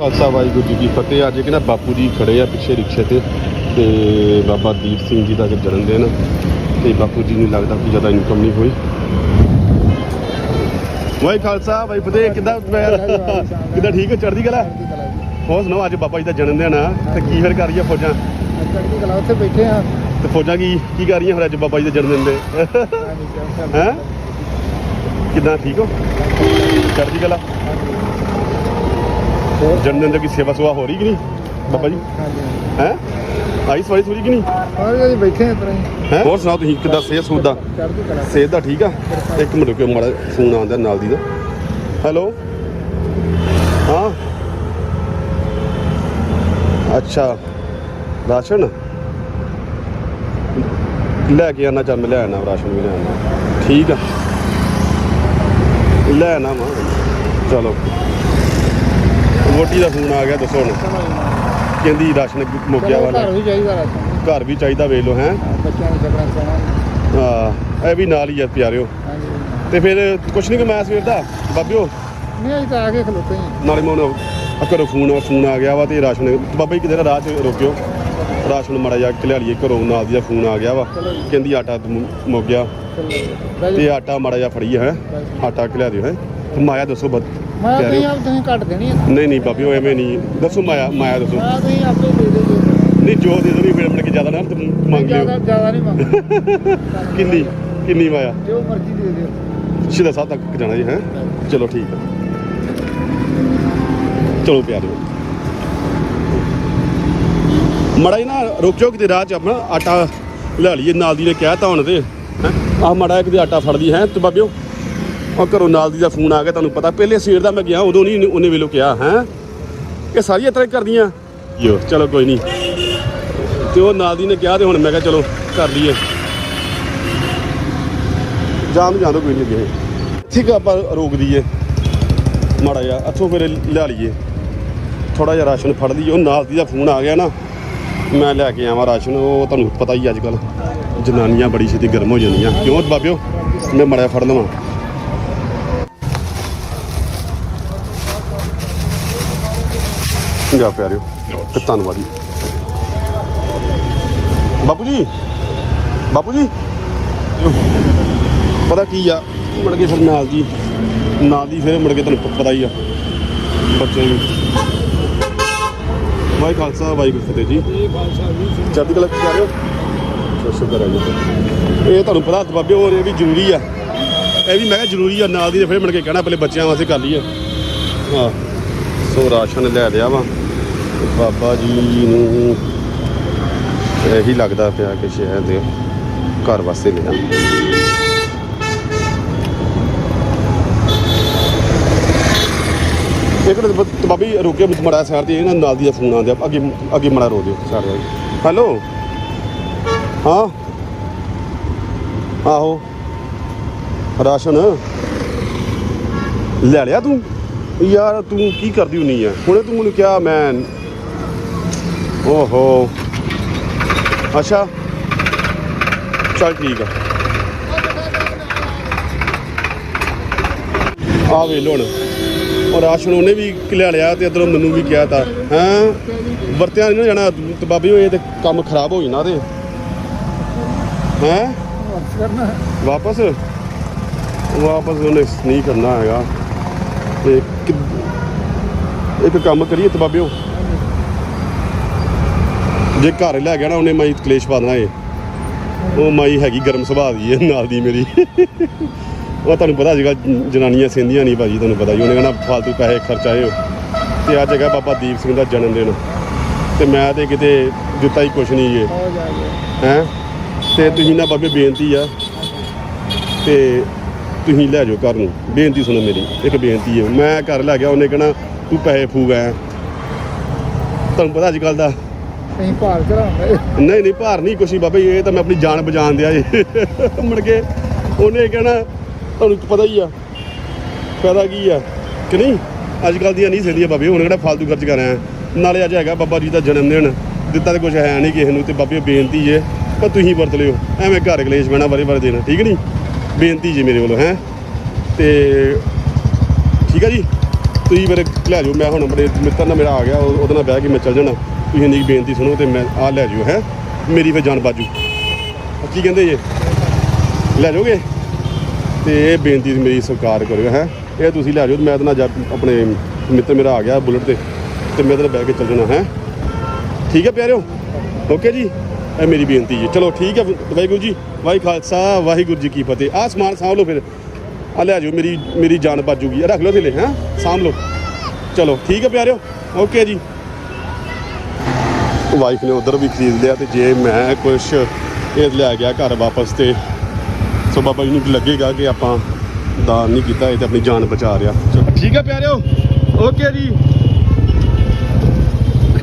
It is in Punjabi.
ਖਾਲਸਾ ਵਾਹਿਗੁਰੂ ਜੀ ਕੀ ਫਤਿਹ। ਅੱਜ ਕਿ ਨਾ ਬਾਪੂ ਜੀ ਖੜੇ ਆ ਪਿੱਛੇ ਰਿਕਸ਼ੇ ਤੇ ਤੇ ਬਾਬਾ ਦੀਪ ਸਿੰਘ ਜੀ ਦਾ ਜਨਮ ਦਿਨ ਤੇ ਬਾਪੂ ਜੀ ਨੂੰ ਲੱਗਦਾ ਕਿ ਜ਼ਿਆਦਾ ਇਨਕਮ ਨਹੀਂ ਹੋਈ। ਵਾਹਿ ਖਾਲਸਾ ਵਾਹਿ ਫਤਿਹ। ਕਿੱਦਾਂ ਕਿੱਦਾਂ ਠੀਕ ਹੋ? ਚੜ੍ਹਦੀ ਕਲਾ? ਹੋਰ ਸੁਣਾਓ ਅੱਜ ਬਾਬਾ ਜੀ ਦਾ ਜਨਮ ਦਿਨ ਆ। ਤੇ ਕੀ ਫਿਰ ਕਰ ਰਹੀ ਆ ਫੌਜਾਂ? ਚੜ੍ਹਦੀ ਕਲਾ ਉੱਥੇ ਬੈਠੇ ਆ। ਤੇ ਫੌਜਾਂ ਕੀ ਕੀ ਕਰ ਰਹੀਆਂ ਫਿਰ ਅੱਜ ਬਾਬਾ ਜੀ ਦੇ ਜਨਮ ਦਿਨ ਦੇ? ਹੈਂ? ਕਿੱਦਾਂ ਠੀਕ ਹੋ? ਚੜ੍ਹਦੀ ਕਲਾ? ਜਨਮ ਦਿਨ ਦੀ ਸੇਵਾ ਸੁਆ ਹੋ ਰਹੀ ਕਿ ਨਹੀਂ? ਬਾਬਾ ਜੀ? ਹਾਂਜੀ ਹੈ? ਆਈ ਸਵਾਰੀ ਸੂਰੀ ਕਿ ਨਹੀਂ? ਹੋਰ ਜੀ ਬੈਠੇ ਆ ਇਤਰਾ ਹੀ। ਹੈ? ਹੋਰ ਸੁਣਾਓ ਤੁਸੀਂ ਕਿੱਦਾਂ ਸਿਹਤ ਸੂਤ ਦਾ? ਚੜ੍ਹਦੀ ਕਲਾ ਸਿਹਤ ਦਾ ਠੀਕ ਆ? ਇੱਕ ਮਿੰਟ ਰੁਕਿਓ ਮਾੜਾ ਫੋਨ ਆਉਂਦਾ ਨਾਲ ਦੀ ਦਾ। ਹੈਲੋ? ਹਾਂ? ਅੱਛਾ। ਰਾਸ਼ਨ? ਲੈ ਕੇ ਆਣਾ ਚੱਲ ਮੈਂ ਲੈ ਆਣਾ ਰਾਸ਼ਨ ਵੀ ਲੈ ਆਣਾ ਠੀਕ ਆ। ਲੈ ਆਣਾ ਵਾ। ਚਲੋ। ਵੋਟੀ ਦਾ ਫੋਨ ਆ ਗਿਆ ਦੱਸੋ ਹੁਣ। ਕਹਿੰਦੀ ਰਾਸ਼ਨ ਮੁੱਕ ਗਿਆ ਵਾ ਘਰ ਵੀ ਚਾਹੀਦਾ ਰਾਸ਼ਨ। ਘਰ ਵੀ ਚਾਹੀਦਾ ਵੇਖ ਲਓ ਹੈ। ਬੱਚਿਆਂ ਨੂੰ ਹਾਂ ਇਹ ਵੀ ਨਾਲ ਹੀ ਆ ਪਿਆਰਿਓ। ਹਾਂਜੀ। ਤੇ ਫਿਰ ਕੁਛ ਨਹੀਂ ਕਮਾਇਆ ਸਵੇਰ ਦਾ? ਬਾਬਿਓ? ਨਹੀਂ ਅਜੇ ਤਾਂ ਆ ਕੇ ਖਲੋਤੇ ਹੀ ਨਾਲੇ ਮੈਂ ਹੁਣ ਆ ਘਰੋਂ ਫੋਨ ਫੋਨ ਆ ਗਿਆ ਵਾ ਤੇ ਰਾਸ਼ਨ ਬਾਬਾ ਜੀ ਕਿਤੇ ਰਾਹ 'ਚ ਰੋਕਿਓ। ਰਾਸ਼ਨ ਮਾੜਾ ਜਾ ਕੇ ਲਿਆ ਲਈਏ ਘਰੋਂ ਨਾਲ ਦੀ ਦਾ ਫੋਨ ਆ ਗਿਆ ਵਾ। ਕਹਿੰਦੀ ਆਟਾ ਮੁ- ਮੁੱਕ ਗਿਆ। ਚਲੋ ਤੇ ਆਟਾ ਮਾੜਾ ਜਾ ਫੜੀ ਹੈ। ਆਟਾ ਕਿ ਲਿਆ ਦਿਓ ਹੈ। ਮਾਇਆ ਦੱਸੋ ਬਤ ਮੈਂ ਤੁਸੀਂ ਆਪ ਤੁਸੀਂ ਕੱਟ ਦੇਣੀ ਆ। ਨਹੀਂ ਨਹੀਂ ਬਾਬਿਓ ਐਵੇਂ ਨਹੀਂ। ਦੱਸੋ ਮਾਇਆ ਮਾਇਆ ਦੱਸੋ। ਮੈਂ ਤੁਸੀਂ ਆਪੇ ਦੇ ਦਿਓ ਨਹੀਂ ਜੋ ਦੇ ਦੋ ਨਹੀਂ ਮੇਰੇ ਮਨ ਕੇ ਜ਼ਿਆਦਾ ਨਾ ਤੇ ਮੰਗ ਲਿਓ ਜ਼ਿਆਦਾ ਨਹੀਂ ਮੰਗਦਾ। ਕਿੰਨੀ ਕਿੰਨੀ ਮਾਇਆ? ਜੋ ਮਰਜ਼ੀ ਦੇ ਦਿਓ। ਸ਼ਿਦਾ ਸਾਹਿਬ ਤੱਕ ਜਾਣਾ ਜੀ ਹੈ? ਚਲੋ ਠੀਕ ਹੈ ਚਲੋ ਪਿਆਰਿਓ ਮੜਾ ਹੀ ਨਾ ਰੁਕਿਓ ਕਿਤੇ ਰਾਹ 'ਚ ਆਪਣਾ ਆਟਾ ਲੈ ਲਈਏ। ਨਾਲ ਦੀ ਨੇ ਕਿਹਾ ਤਾਂ ਹੁਣ ਤੇ ਹੈਂ? ਆਹ ਮੜਾ ਕਿਤੇ ਆਟਾ ਫੜ ਲਈ ਹੈ? ਤੇ ਬਾਬਿਓ ਉਹ ਘਰੋਂ ਨਾਲ ਦੀ ਦਾ ਫੋਨ ਆ ਗਿਆ, ਤੁਹਾਨੂੰ ਪਤਾ। ਪਹਿਲੇ ਸਵੇਰ ਦਾ ਮੈਂ ਗਿਆ, ਉਦੋਂ ਨਹੀਂ ਉਹਨੇ ਵੇਲੇ ਕਿਹਾ, ਹੈ? ਇਹ ਸਾਰੀਆਂ ਤਰ੍ਹਾਂ ਕਰਦੀਆਂ। ਯੋ, ਚਲੋ ਕੋਈ ਨਹੀਂ। ਤੇ ਉਹ ਨਾਲ ਦੀ ਨੇ ਕਿਹਾ ਤੇ ਹੁਣ ਮੈਂ ਕਿਹਾ, ਚਲੋ, ਕਰ ਲਈਏ। ਜਾਣ ਜਾਂ ਦੋ ਕੋਈ ਨਹੀਂ ਅੱਗੇ। ਠੀਕ ਆਪਾਂ ਰੋਕ ਦਈਏ। ਮਾੜਾ ਜਿਹਾ, ਇੱਥੋਂ ਫਿਰ ਲਿਆ ਲਈਏ। ਥੋੜਾ ਜਿਹਾ ਰਾਸ਼ਨ ਫੜ ਲਈਏ। ਉਹ ਨਾਲ ਦੀ ਦਾ ਫੋਨ ਆ ਗਿਆ ਨਾ, ਮੈਂ ਲੈ ਕੇ ਆਵਾਂ ਰਾਸ਼ਨ। ਉਹ ਤੁਹਾਨੂੰ ਪਤਾ ਹੀ ਅੱਜ ਕੱਲ ਜਨਾਨੀਆਂ ਬੜੀ ਛੇਤੀ ਗਰਮ ਹੋ ਜਾਂਦੀਆਂ। ਕਿਉਂ ਬਾਬਿਓ? ਮੈਂ ਮੜਿਆ ਫੜ ਲਵਾਂ। ਜਾ ਪਿਆਰਿਓ। ਤੇ ਧੰਨਵਾਦੀ ਬਾਪੂ ਜੀ ਬਾਪੂ ਜੀ। ਪਤਾ ਕੀ ਆ ਮੁੜ ਕੇ ਫਿਰ ਨਾਲ ਦੀ ਨਾਲ ਦੀ ਫਿਰ ਮੁੜ ਕੇ ਤੁਹਾਨੂੰ ਪਤਾ ਹੀ ਆ। ਬੱਚੇ ਵੀ ਵਾਹਿ ਖਾਲਸਾ ਵਾਹਿਗੁਰੂ ਫਤਿਹ ਜੀ। ਜੀ ਚੜ੍ਹਦੀ ਕਲਾ ਕੀ ਕਰ ਰਹੇ ਹੋ? ਸ਼੍ਰੀ ਅਕਾਲ ਜੀ। ਇਹ ਤੁਹਾਨੂੰ ਪਤਾ ਬਾਬੇ ਹੋਰ ਇਹ ਵੀ ਜ਼ਰੂਰੀ ਆ। ਇਹ ਵੀ ਮੈਂ ਕਿਹਾ ਜ਼ਰੂਰੀ ਆ ਨਾਲ ਦੀ ਫਿਰ ਮੁੜ ਕੇ ਕਹਿਣਾ ਪਹਿਲੇ ਬੱਚਿਆਂ ਵਾਸਤੇ ਕਰ ਲਈਏ। ਹਾਂ। ਸੋ ਰਾਸ਼ਨ ਲੈ ਲਿਆ ਵਾ। ਬਾਬਾ ਜੀ ਨੂੰ ਇਹੀ ਲੱਗਦਾ ਪਿਆ ਕਿ ਸ਼ਾਇਦ ਘਰ ਵਾਸਤੇ ਲਿਆ ਇੱਕ ਮਿੰਟ ਬਾਬੀ ਰੁਕਿਓ ਮੜਾ ਸਾਈਡ ਦੀ ਇਹਨਾਂ ਨਾਲ ਦੀ ਫੋਨ ਆਉਂਦਾ ਅੱਗੇ ਅੱਗੇ ਮੜਾ ਰੋ ਦਿਓ ਸਾਈਡ ਤੇ ਹੈਲੋ? ਹਾਂ? ਆਹੋ। ਰਾਸ਼ਨ। ਲੈ ਲਿਆ ਤੂੰ? ਯਾਰ ਤੂੰ ਕੀ ਕਰਦੀ ਹੁੰਨੀ ਆ? ਹੁਣੇ ਤੂੰ ਮੈਨੂੰ ਕਿਹਾ ਮੈਂ ਓਹੋ। ਅੱਛਾ। ਚੱਲ ਠੀਕ ਆ। ਆ ਵੇ ਲੋਣ ਉਹ ਰਾਸ਼ਨ ਉਹਨੇ ਵੀ ਲਿਆ ਲਿਆ ਤੇ ਇਧਰੋਂ ਮੈਨੂੰ ਵੀ ਕਿਹਾ ਤਾਂ। ਹੈਂ? ਵਰਤਿਆ ਨਹੀਂ ਨਾ ਜਾਣਾ। ਤੇ ਹੋਏ ਇਹ ਤੇ ਕੰਮ ਖਰਾਬ ਹੋ ਜਾਣਾ ਤੇ। ਹੈਂ? ਵਾਪਸ ਵਾਪਸ ਉਹਨੇ ਨਹੀਂ ਕਰਨਾ ਹੈਗਾ। ਤੇ ਇੱਕ ਕੰਮ ਕਰੀਏ ਤੇ ਜੇ ਘਰ ਲੈ ਗਿਆ ਨਾ, ਉਹਨੇ ਮਾਈ ਕਲੇਸ਼ ਪਾ ਦੇਣਾ ਏ। ਉਹ ਮਾਈ ਹੈਗੀ ਗਰਮ ਸੁਭਾਅ ਦੀ ਏ, ਨਾਲ ਦੀ ਮੇਰੀ। ਉਹ ਤੁਹਾਨੂੰ ਪਤਾ ਅੱਜ ਕੱਲ੍ਹ ਜਨਾਨੀਆਂ ਸਿੰਦੀਆਂ ਨਹੀਂ ਭਾਜੀ, ਤੁਹਾਨੂੰ ਪਤਾ ਹੀ, ਉਹਨੇ ਕਹਿਣਾ ਫालतू ਪੈਸੇ ਖਰਚਾਏ ਹੋ। ਤੇ ਅੱਜ ਹੈਗਾ ਬਾਬਾ ਦੀਪ ਸਿੰਘ ਦਾ ਜਨਮ ਦਿਨ। ਤੇ ਮੈਂ ਤੇ ਕਿਤੇ ਦਿੱਤਾ ਹੀ ਕੁਛ ਨਹੀਂ ਏ। ਹੋ? ਹੈਂ ਤੇ ਤੁਸੀਂ ਨਾ ਬਾਬੇ, ਬੇਨਤੀ ਆ। ਤੇ ਤੁਸੀਂ ਲੈ ਜਾਓ ਘਰ ਨੂੰ। ਬੇਨਤੀ ਸੁਣੋ ਮੇਰੀ, ਇੱਕ ਬੇਨਤੀ ਹੈ ਮੈਂ ਘਰ ਲੈ ਗਿਆ, ਉਹਨੇ ਕਹਣਾ ਤੂੰ ਪੈਸੇ ਫੂਕ ਆਇਆ। ਤੁਹਾਨੂੰ ਪਤਾ ਅੱਜ ਕੱਲ ਦਾ ਅਸੀਂ ਭਾਲ ਚੜਾਉਂਦੇ। ਨਹੀਂ ਨਹੀਂ ਭਾਰ ਨਹੀਂ ਕੁਛ ਨਹੀਂ ਬਾਬਾ ਜੀ, ਇਹ ਤਾਂ ਮੈਂ ਆਪਣੀ ਜਾਨ ਬਚਾਉਣ ਦਿਆ ਜੀ। ਮੁੜ ਕੇ ਉਹਨੇ ਕਹਿਣਾ ਤੁਹਾਨੂੰ ਪਤਾ ਹੀ ਆ ਫਾਇਦਾ ਕੀ ਆ ਕਿ ਨਹੀਂ? ਅੱਜ ਕੱਲ ਦੀਆਂ ਨਹੀਂ ਸੇਦੀਆਂ ਬਾਬੇ ਹੁਣ ਕਿਹੜਾ ਫालतू ਖਰਚ ਕਰ ਰਿਹਾ ਨਾਲੇ ਅੱਜ ਹੈਗਾ ਬਾਬਾ ਜੀ ਦਾ ਜਨਮ ਦਿਨ ਦਿੱਤਾ ਤੇ ਕੁਝ ਹੈ ਨਹੀਂ ਕਿਸੇ ਨੂੰ ਤੇ ਬਾਬੇ ਬੇਨਤੀ ਜੇ ਪਰ ਤੁਸੀਂ ਵਰਤ ਲਿਓ। ਐਵੇਂ ਘਰ ਕਲੇਸ਼ ਬਹਿਣਾ ਬਾਰੇ ਬਾਰੇ ਦੇਣਾ ਠੀਕ ਨਹੀਂ? ਬੇਨਤੀ ਜੀ ਮੇਰੇ ਵੱਲੋਂ ਹੈ? ਤੇ ਠੀਕ ਆ ਜੀ? ਤੁਸੀਂ ਮੇਰੇ ਲੈ ਜਾਓ ਮੈਂ ਹੁਣ ਮੇਰੇ ਮਿੱਤਰ ਨਾਲ ਮੇਰਾ ਆ ਗਿਆ ਉਹ- ਉਹਦੇ ਨਾਲ ਬਹਿ ਕੇ ਮੈਂ ਚੱਲ ਜਾਣਾ। ਤੁਸੀਂ ਇੰਨੀ ਕੁ ਬੇਨਤੀ ਸੁਣੋ ਤੇ ਮੈਂ ਆ ਲੈ ਜਾਓ, ਹੈ? ਮੇਰੀ ਫਿਰ ਜਾਨ ਬਾਜੂ ਕੀ ਕਹਿੰਦੇ ਜੇ? ਲੈ ਜਾਓਗੇ? ਤੇ ਇਹ ਬੇਨਤੀ ਮੇਰੀ ਸਵੀਕਾਰ ਕਰਿਓ, ਹੈ? ਇਹ ਤੁਸੀਂ ਲੈ ਜਾਓ ਮੈਂ ਤਾਂ ਨਾ ਜਾ ਆਪਣੇ ਮਿੱਤਰ ਮੇਰਾ ਆ ਗਿਆ ਬੁਲਟ ਤੇ ਤੇ ਮੈਂ ਤਾਂ ਨਾਲ ਬਹਿ ਕੇ ਚੱਲ ਜਾਣਾ, ਹੈ? ਠੀਕ ਹੈ ਪਿਆਰਿਓ? ਓਕੇ ਜੀ? ਇਹ ਮੇਰੀ ਬੇਨਤੀ ਜੀ। ਚਲੋ ਠੀਕ ਹੈ, ਵਾਹਿਗੁਰੂ ਜੀ। ਵਾਹਿ ਖਾਲਸਾ, ਵਾਹਿਗੁਰੂ ਜੀ ਕੀ ਫਤਿਹ। ਆਹ ਸਮਾਨ ਸਾਂਭ ਲਓ ਫਿਰ। ਆ ਲੈ ਜਾਓ, ਮੇਰੀ ਮੇਰੀ ਜਾਨ ਬਾਜੂਗੀ ਰੱਖ ਲਓ ਥੱਲੇ, ਹੈਂ? ਸਾਂਭ ਲਓ। ਚਲੋ, ਠੀਕ ਹੈ ਪਿਆਰਿਓ? ਓਕੇ ਜੀ। ਵਾਈਫ ਨੇ ਉਧਰ ਵੀ ਖਰੀਦ ਲਿਆ ਤੇ ਜੇ ਮੈਂ ਕੁਛ ਇਹ ਲੈ ਗਿਆ ਘਰ ਵਾਪਸ ਤੇ, ਸੋ ਬਾਬਾ ਜੀ ਨੂੰ ਲੱਗੇਗਾ ਕਿ ਆਪਾਂ ਦਾਨ ਨਹੀਂ ਕੀਤਾ, ਇਹ ਤੇ ਆਪਣੀ ਜਾਨ ਬਚਾ ਰਿਹਾ। ਚਲੋ ਠੀਕ ਹੈ ਪਿਆਰਿਓ ਓਕੇ ਜੀ।